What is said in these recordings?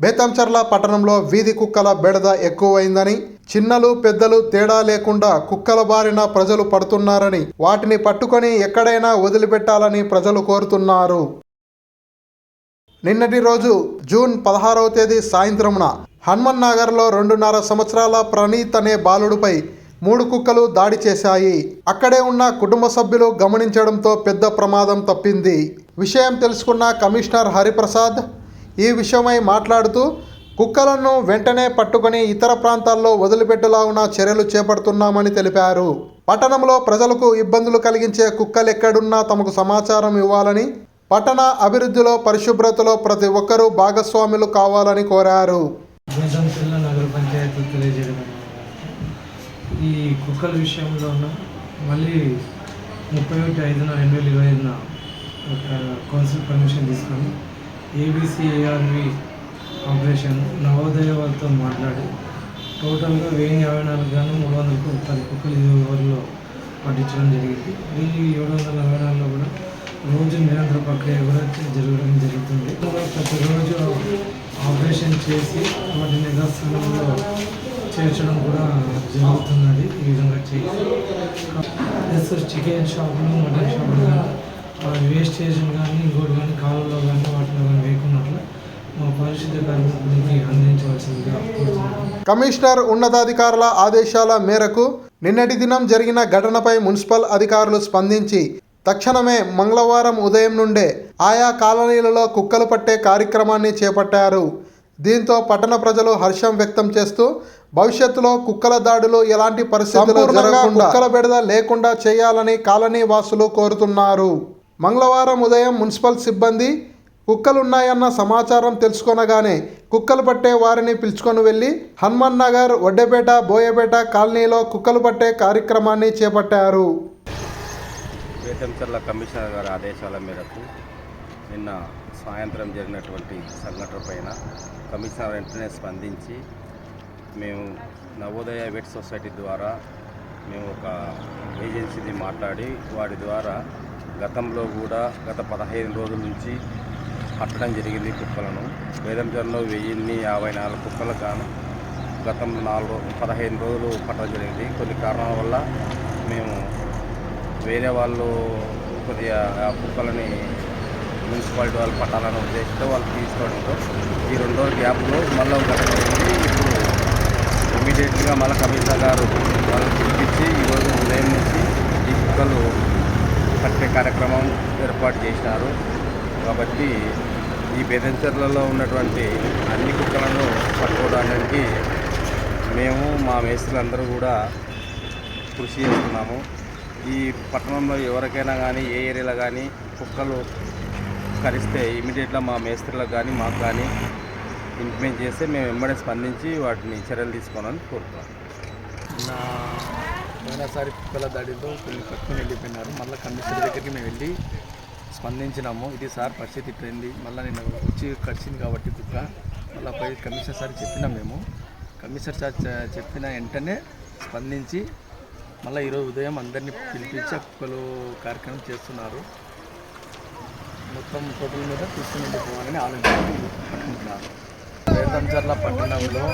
బేతంచర్ల పట్టణంలో వీధి కుక్కల బెడద ఎక్కువైందని చిన్నలు పెద్దలు తేడా లేకుండా కుక్కల బారిన ప్రజలు పడుతున్నారని వాటిని పట్టుకొని ఎక్కడైనా వదిలిపెట్టాలని ప్రజలు కోరుతున్నారు. నిన్నటి రోజు జూన్ పదహారవ తేదీ సాయంత్రమున హనుమన్ నగర్లో రెండున్నర సంవత్సరాల ప్రణీత్ అనే బాలుడిపై మూడు కుక్కలు దాడి చేశాయి. అక్కడే ఉన్న కుటుంబ సభ్యులు గమనించడంతో పెద్ద ప్రమాదం తప్పింది. విషయం తెలుసుకున్న కమిషనర్ హరిప్రసాద్ ఈ విషయమై మాట్లాడుతూ కుక్కలను వెంటనే పట్టుకొని ఇతర ప్రాంతాల్లో వదిలిపెట్టేలాగున చర్యలు చేపడుతున్నామని తెలిపారు. పట్టణంలో ప్రజలకు ఇబ్బందులు కలిగించే కుక్కలు ఎక్కడున్నా తమకు సమాచారం ఇవ్వాలని పట్టణ అభివృద్ధిలో పరిశుభ్రతలో ప్రతి ఒక్కరూ భాగస్వాములు కావాలని కోరారు. నగర పంచాయతీ తెలియజేయడం ఈ కుక్కల విషయంలోన మళ్ళీ ముప్పై ఒకటి ఐదున రెండు వేల ఇరవై ఐదున ఒక కౌన్సిల్ పర్మిషన్ తీసుకొని ఏబీసీఏఆర్వి ఆపరేషన్ నవోదయ వాళ్ళతో మాట్లాడి టోటల్గా వెయ్యి యాభై నాలుగు గాను మూడు వందలకు పది కుక్కలు ఇరవై ఓవర్లో పట్టించడం జరిగింది. వెయ్యి ఏడు వందల అరవై నాలుగులో కూడా రోజు నిరంతర ప్రక్రియ కూడా జరగడం జరుగుతుంది. ప్రతిరోజు ఆపరేషన్ చేసి వాటి నిదర్శనంలో చేర్చడం కూడా జరుగుతున్నది ఈ విధంగా చేసి ప్లస్ చికెన్ షాపులు మటన్ షాపులు కానీ ఇంకోటి కానీ కాలువలో కానీ వాటిలో కానీ వేయకున్నట్లు మా పరిశుద్ధ కార్మికులకి అందించవలసిందిగా కోరుతున్నాను. కమిషనర్ ఉన్నతాధికారుల ఆదేశాల మేరకు నిన్నటి దినం జరిగిన ఘటనపై మున్సిపల్ అధికారులు స్పందించి తక్షణమే మంగళవారం ఉదయం నుండే ఆయా కాలనీలలో కుక్కలు పట్టే కార్యక్రమాన్ని చేపట్టారు. దీంతో పట్టణ ప్రజలు హర్షం వ్యక్తం చేస్తూ భవిష్యత్తులో కుక్కల దాడులు ఎలాంటి పరిస్థితుల్లో జరగకుండా కుక్కల బెడద లేకుండా చేయాలని కాలనీ వాసులు కోరుతున్నారు. మంగళవారం ఉదయం మున్సిపల్ సిబ్బంది కుక్కలున్నాయన్న సమాచారం తెలుసుకొనగానే కుక్కలు పట్టే వారిని పిలుచుకొని వెళ్ళి హనుమాన్ నగర్ వడ్డేపేట బోయపేట కాలనీలో కుక్కలు పట్టే కార్యక్రమాన్ని చేపట్టారు. వేటంచర్ల కమిషనర్ గారి ఆదేశాల మేరకు నిన్న సాయంత్రం జరిగినటువంటి సంఘటన పైన కమిషనర్ వెంటనే స్పందించి మేము నవోదయ వెట్ సొసైటీ ద్వారా మేము ఒక ఏజెన్సీని మాట్లాడి వాడి ద్వారా గతంలో కూడా గత పదహైదు రోజుల నుంచి పట్టడం జరిగింది కుక్కలను. వేదంచర్లో వెయ్యిన్ని యాభై నాలుగు కుక్కలు గాను గతంలో నాలుగు పదహైదు రోజులు పట్టడం జరిగింది. కొన్ని కారణాల వల్ల మేము వేరే వాళ్ళు కొద్దిగా ఆ కుక్కలని మున్సిపాలిటీ వాళ్ళు పట్టాలనే ఉద్దేశంతో వాళ్ళు తీసుకోవడంతో ఈ రెండు రోజుల గ్యాప్లో మళ్ళీ గత ఇప్పుడు ఇమీడియట్గా మళ్ళీ కమిషనర్ గారు వాళ్ళు పిలిపించి ఈరోజు ఉదయం నుంచి ఈ కుక్కలు పట్టే కార్యక్రమం ఏర్పాటు చేసినారు. కాబట్టి ఈ బెదంచర్లలో ఉన్నటువంటి అన్ని కుక్కలను పట్టుకోవడానికి మేము మా మేస్త్రులందరూ కూడా కృషి చేస్తున్నాము. ఈ పట్టణంలో ఎవరికైనా కానీ ఏ ఏరియాలో కానీ కుక్కలు కరిస్తే ఇమీడియట్గా మా మేస్త్రులకు కానీ మాకు కానీ ఇంప్లిమెంట్ చేస్తే మేము వెంబడే స్పందించి వాటిని చర్యలు తీసుకోవాలని కోరుతున్నాం. నా పోయినసారి కుక్కల దాడిలో కొన్ని పట్టుకుని వెళ్ళిపోయినారు. మళ్ళీ కమిషనర్ దగ్గరికి మేము వెళ్ళి స్పందించినాము. ఇది సార్ పరిస్థితి ఇట్లయింది. మళ్ళీ నిన్న వచ్చి కడిచింది కాబట్టి కుక్క. మళ్ళీ పోయి కమిషనర్ సార్ చెప్పినాం మేము. కమిషనర్ సార్ చెప్పిన వెంటనే స్పందించి మళ్ళీ ఈరోజు ఉదయం అందరినీ పిలిపించి ఆ కుక్కలు కార్యక్రమం చేస్తున్నారు. మొత్తం టోటల్ మీద తీసుకుని పోవాలని ఆలోచించి పట్టుకుంటున్నారు. వేదంచర్ల పట్టణంలో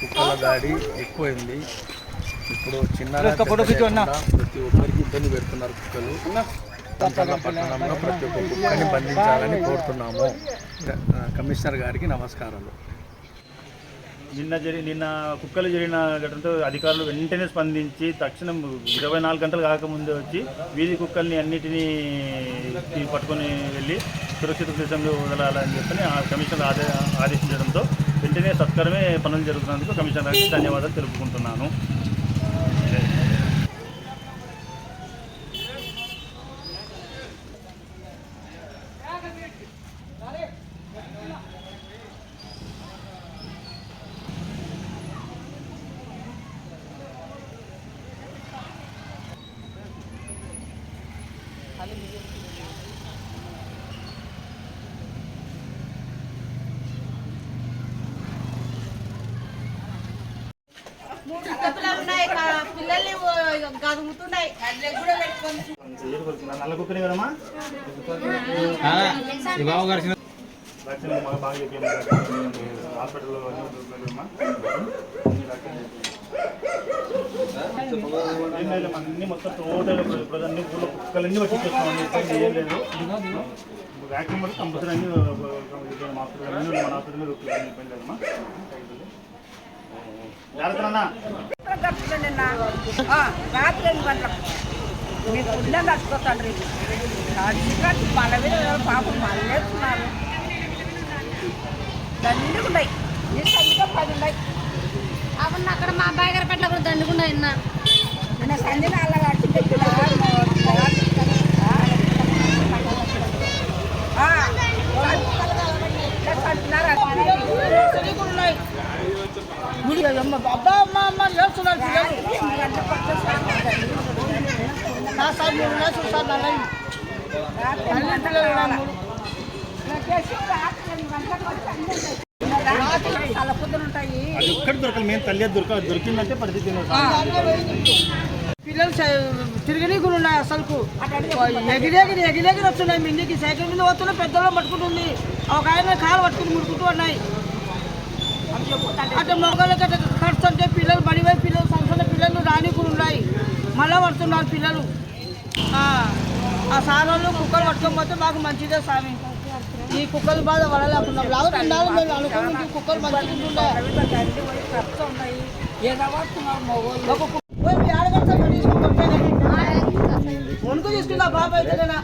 కుక్కల దాడి ఎక్కువైంది. ఇప్పుడు చిన్న ప్రతి ఒక్కరికి ఇబ్బంది పెడుతున్నారు కుక్కలు. పట్టణంలో ప్రతి ఒక్క కుక్కని బంధించాలని కోరుతున్నాము. కమిషనర్ గారికి నమస్కారాలు. నిన్న జరి నిన్న కుక్కలు జరిగిన ఘటనతో అధికారులు వెంటనే స్పందించి తక్షణం ఇరవై నాలుగు గంటలు కాకముందే వచ్చి వీధి కుక్కల్ని అన్నిటినీ తీ- పట్టుకొని వెళ్ళి సురక్షిత ప్రదేశంలో వదలాలని చెప్పని ఆ కమిషనర్ ఆదే ఆదేశించడంతో వెంటనే సత్కరమే పనులు జరుగుతున్నందుకు కమిషనర్ గారికి ధన్యవాదాలు తెలుపుకుంటున్నాను మూడు పిల్లలు ఉన్నాయి కా- పిల్లల్ని ఓ- గదుగుతున్నాయి కూడా పెట్టుకొని నల్ల కుక్కనే కదమ్మా వ్యాక్సిన్ బాగా బాగా చెప్పాము హాస్పిటల్లో అన్నీ మొత్తం టోటల్ ఇప్పుడు అన్ని ఊళ్ళో కుక్కలన్నీ ఇబ్బంది ఏం లేదు. వ్యాక్సిన్ కంపల్సరీ అన్ని హాస్పిటల్ మన హాస్పిటల్ మీద ఇబ్బంది లేదమ్మా. నిన్న ఆ, రాత్రి ఎనిమిది గంటలకు మీ పుణ్యం కట్టుకోతండ్రి కట్టుకట్టు మళ్ళీ మీద ఎవరు పాపం మళ్ళేస్తున్నారు దండుకున్నాయి నీ సందిగా పది ఉన్నాయి అవును అక్కడ మా అబ్బాయి గారి పట్ల కూడా దండుకుండా విన్నా నిన్న సంధి నాళ్ళ కట్టి అది ఒక్కటి దొరకదు మేము తల్లి దొరక దొరికిందంటే పరిస్థితి పిల్లలు తిరిగినీకులు ఉన్నాయి అసలుకు ఎగిరెగిరి ఎగిరెగిరి వస్తున్నాయి మిందికి సైకిల్ మీద వస్తున్నాయి పెద్దలో పట్టుకుంటుంది ఒక ఆయన కాలు పట్టుకుని ముడుకుంటూ ఉన్నాయి అట్లా మొగలకి ఖర్చు అంటే పిల్లలు బడివై పిల్లలు సంవత్సరాల పిల్లలు రానీకులు ఉన్నాయి మళ్ళా పడుతున్నారు పిల్లలు ఆ, సార్ వాళ్ళు కుక్కలు పట్టుకోకపోతే మాకు మంచిదే స్వామి. ఈ కుక్కలు బాధ పడలేకుండా లాగుతుండాలి మేము అనుకుంటే ఈ కుక్కలు మంచిగా ఉంటుండే. ఏదో వస్తున్నారు మొగోళ్ళు ఒక కు- పోయి మీ ఆడగడతా తీసుకుంటే. వణుకు తీసుకుందా బాబాయ్ అయితేనేనా?